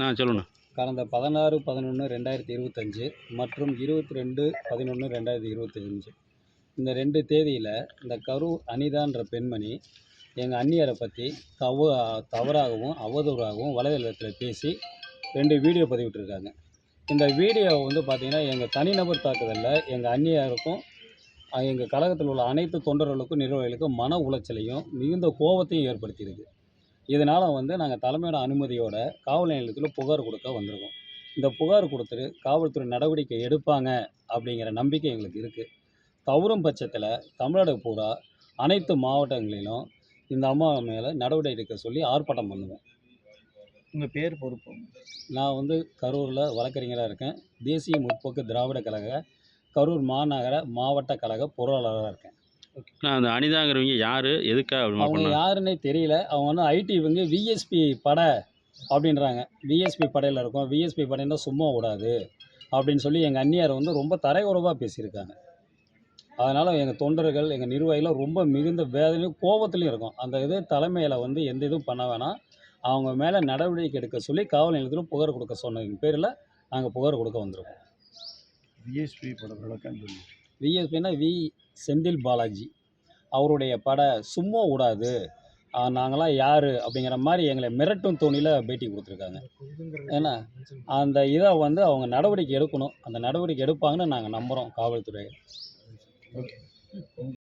நான் சொல்லுண்ணா. கடந்த பதினாறு பதினொன்று ரெண்டாயிரத்தி இருபத்தஞ்சு மற்றும் இருபத்தி ரெண்டு பதினொன்று ரெண்டாயிரத்தி இருபத்தஞ்சு. இந்த ரெண்டு தேதியில் இந்த கரு அனிதான்ற பெண்மணி எங்கள் அந்நியரை பற்றி தவ தவறாகவும் அவதூறாகவும் வலைதளத்தில் பேசி ரெண்டு வீடியோ பதிவிட்டுருக்காங்க. இந்த வீடியோ வந்து பார்த்திங்கன்னா எங்கள் தனிநபர் தாக்குதலில் எங்கள் அந்நியாருக்கும் எங்கள் கழகத்தில் உள்ள அனைத்து தொண்டர்களுக்கும் நிர்வாகிகளுக்கும் மன உளைச்சலையும் மிகுந்த கோபத்தையும் ஏற்படுத்தியிருக்கு. இதனால் வந்து நாங்கள் தலைமையோட அனுமதியோட காவல் நிலையத்தில் புகார் கொடுக்க வந்திருக்கோம். இந்த புகார் கொடுத்துட்டு காவல்துறை நடவடிக்கை எடுப்பாங்க அப்படிங்கிற நம்பிக்கை எங்களுக்கு இருக்குது தவறும் பட்சத்தில் தமிழ்நாடு பூரா அனைத்து மாவட்டங்களிலும் இந்த அம்மா மேலே நடவடிக்கை எடுக்க சொல்லி ஆர்ப்பாட்டம் பண்ணுவோம். உங்கள் பேர் பொறுப்பு? நான் வந்து கரூரில் வழக்கறிஞராக இருக்கேன். தேசிய முற்போக்கு திராவிட கழக கரூர் மாநகர மாவட்ட கழக பொருளாளராக இருக்கேன். நான் அந்த அனிதாங்கிறவங்க யார்? எதுக்காக அப்படி அவங்க பண்ணாங்க? யாருன்னே தெரியல. அவங்க வந்து ஐடி இவங்க விஎஸ்பி படை அப்படின்றாங்க. விஎஸ்பி படையில் இருக்கும். விஎஸ்பி படைன்னா சும்மா விடாது அப்படின்னு சொல்லி எங்கள் அந்நியார் வந்து ரொம்ப தரையுறவாக பேசியிருக்காங்க. அதனால் எங்கள் தொண்டர்கள் எங்கள் நிர்வாகிகள் ரொம்ப மிகுந்த வேதனையும் கோபத்துலையும் இருக்கும். அந்த இது தலைமையில் வந்து எந்த இதுவும் பண்ண வேணாம். அவங்க மேலே நடவடிக்கை எடுக்க சொல்லி காவல் நிலையத்தில் புகார் கொடுக்க சொன்னதின் பேரில் நாங்கள் புகார் கொடுக்க வந்திருக்கோம். விஎஸ்பி பட விளக்கம் சொல்லி. விஎஸ்பின்னா வி செந்தில் பாலாஜி. அவருடைய பட சும்மா விடாது நாங்களாம் யார் அப்படிங்கிற மாதிரி எங்களை மிரட்டும் தோணியில் பேட்டி கொடுத்துருக்காங்க. ஏன்னா அந்த இதை வந்து அவங்க நடவடிக்கை எடுக்கணும். அந்த நடவடிக்கை எடுப்பாங்கன்னு நாங்கள் நம்புகிறோம் காவல்துறை